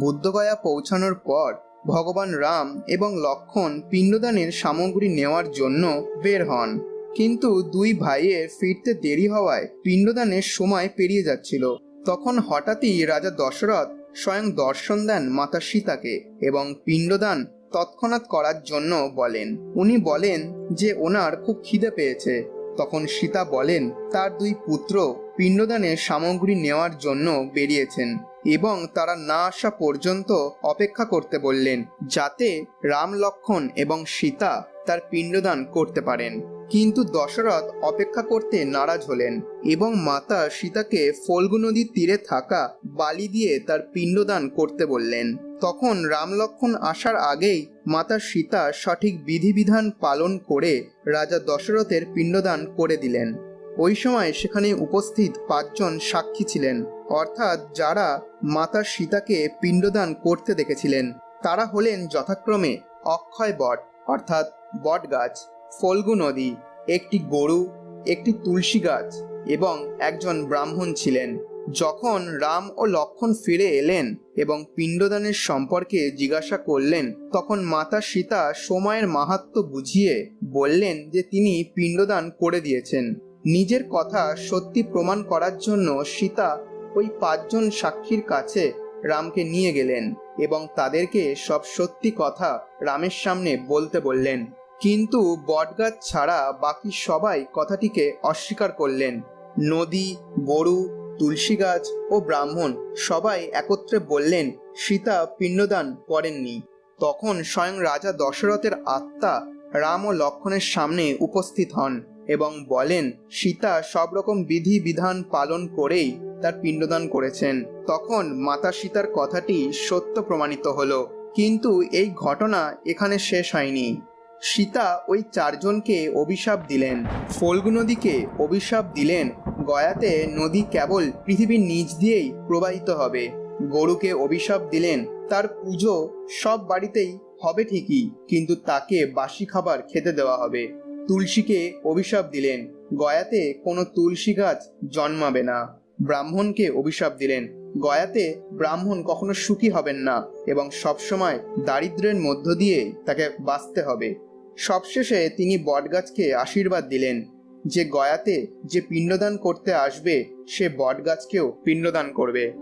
বুদ্ধগয়া পৌঁছানোর পর ভগবান রাম এবং লক্ষণ পিণ্ডদানের সামগ্রী নেওয়ার জন্য বের হন। কিন্তু দুই ভাইয়ের ফিরতে দেরি হওয়ায় পিণ্ডদানের সময় পেরিয়ে যাচ্ছিল। তখন হঠাৎই রাজা দশরথ স্বয়ং দর্শন দেন মাতা সীতাকে এবং পিণ্ডদান তৎক্ষণাৎ করার জন্য বলেন, উনি বলেন যে ওনার খুব খিদে পেয়েছে। তখন সীতা বলেন, তার দুই পুত্র পিণ্ডদানের সামগ্রী নেওয়ার জন্য বেরিয়েছেন। এবং তারা না আসা পর্যন্ত অপেক্ষা করতে বললেন, যাতে রাম লক্ষণ এবং সীতা তার পিণ্ডদান করতে পারেন। কিন্তু দশরথ অপেক্ষা করতে নারাজ হলেন এবং মাতা সীতাকে ফল্গু নদীর তীরে থাকা বালি দিয়ে তার পিণ্ডদান করতে বললেন। তখন রাম লক্ষণ আসার আগেই মাতা সীতা সঠিক বিধিবিধান পালন করে রাজা দশরথের পিণ্ডদান করে দিলেন। ওই সময় সেখানে উপস্থিত পাঁচজন সাক্ষী ছিলেন, অর্থাৎ যারা মাতা সীতাকে পিণ্ডদান করতে দেখেছিলেন। তারা হলেন যথাক্রমে অক্ষয় বট, অর্থাৎ বট গাছ, ফল্গু নদী, একটি গরু, একটি তুলসী গাছ এবং একজন ব্রাহ্মণ ছিলেন। যখন রাম ও লক্ষণ ফিরে এলেন এবং পিণ্ডদানের সম্পর্কে জিজ্ঞাসা করলেন, তখন মাতা সীতা সময়ের মাহাত্ম বুঝিয়ে বললেন যে তিনি পিণ্ডদান করে দিয়েছেন। নিজের কথা সত্যি প্রমাণ করার জন্য সীতা ওই পাঁচজন সাক্ষীর কাছে রামকে নিয়ে গেলেন এবং তাদেরকে সব সত্যি কথা রামের সামনে বলতে বললেন। কিন্তু বটগাছ ছাড়া বাকি সবাই কথাটিকে অস্বীকার করলেন। নদী, গরু, তুলসী গাছ ও ব্রাহ্মণ সবাই একত্রে বললেন, সীতা পিণ্ডদান করেননি। তখন স্বয়ং রাজা দশরথের আত্মা রাম ও লক্ষণের সামনে উপস্থিত হন এবং বলেন, সীতা সব রকম বিধি বিধান পালন করেই তার পিণ্ডদান করেছেন। তখন মাতা সীতার কথাটি সত্য প্রমাণিত হলো। কিন্তু এই ঘটনা এখানে শেষ হয়নি। সীতা ওই চারজনকে অভিশাপ দিলেন। ফল্গু নদীকে অভিশাপ দিলেন। গয়াতে নদী কেবল পৃথিবীর নিচ দিয়েই প্রবাহিত হবে। গরুকে অভিশাপ দিলেন। তার পুজো সব বাড়িতেই হবে ঠিকই। কিন্তু তাকে বাসি খাবার খেতে দেওয়া হবে। তুলসীকে অভিশাপ দিলেন। গয়াতে কোনো তুলসী গাছ জন্মাবে না। ব্রাহ্মণকে অভিশাপ দিলেন। গয়াতে ব্রাহ্মণ কখনো সুখী হবেন না এবং সবসময় দারিদ্র্যের মধ্য দিয়ে তাকে বাঁচতে হবে। সবশেষে তিনি বটগাছকে আশীর্বাদ দিলেন। যে গয়াতে যে পিণ্ডদান করতে আসবে, সে বটগাছকেও পিণ্ডদান করবে।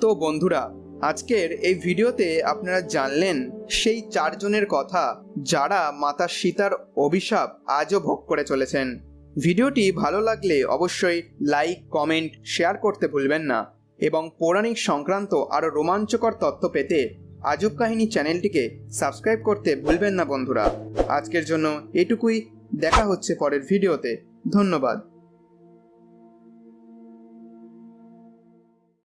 তো বন্ধুরা, আজকের এই ভিডিওতে আপনারা জানলেন সেই চারজনের কথা যারা মাতা সীতার অভিশাপ আজও ভোগ করে চলেছেন। ভিডিওটি ভালো লাগলে অবশ্যই লাইক, কমেন্ট, শেয়ার করতে ভুলবেন না এবং পৌরাণিক সংক্রান্ত আরও রোমাঞ্চকর তথ্য পেতে আজব কাহিনী চ্যানেলটিকে সাবস্ক্রাইব করতে ভুলবেন না বন্ধুরা। আজকের জন্য এটুকুই। দেখা হচ্ছে পরের ভিডিওতে। ধন্যবাদ।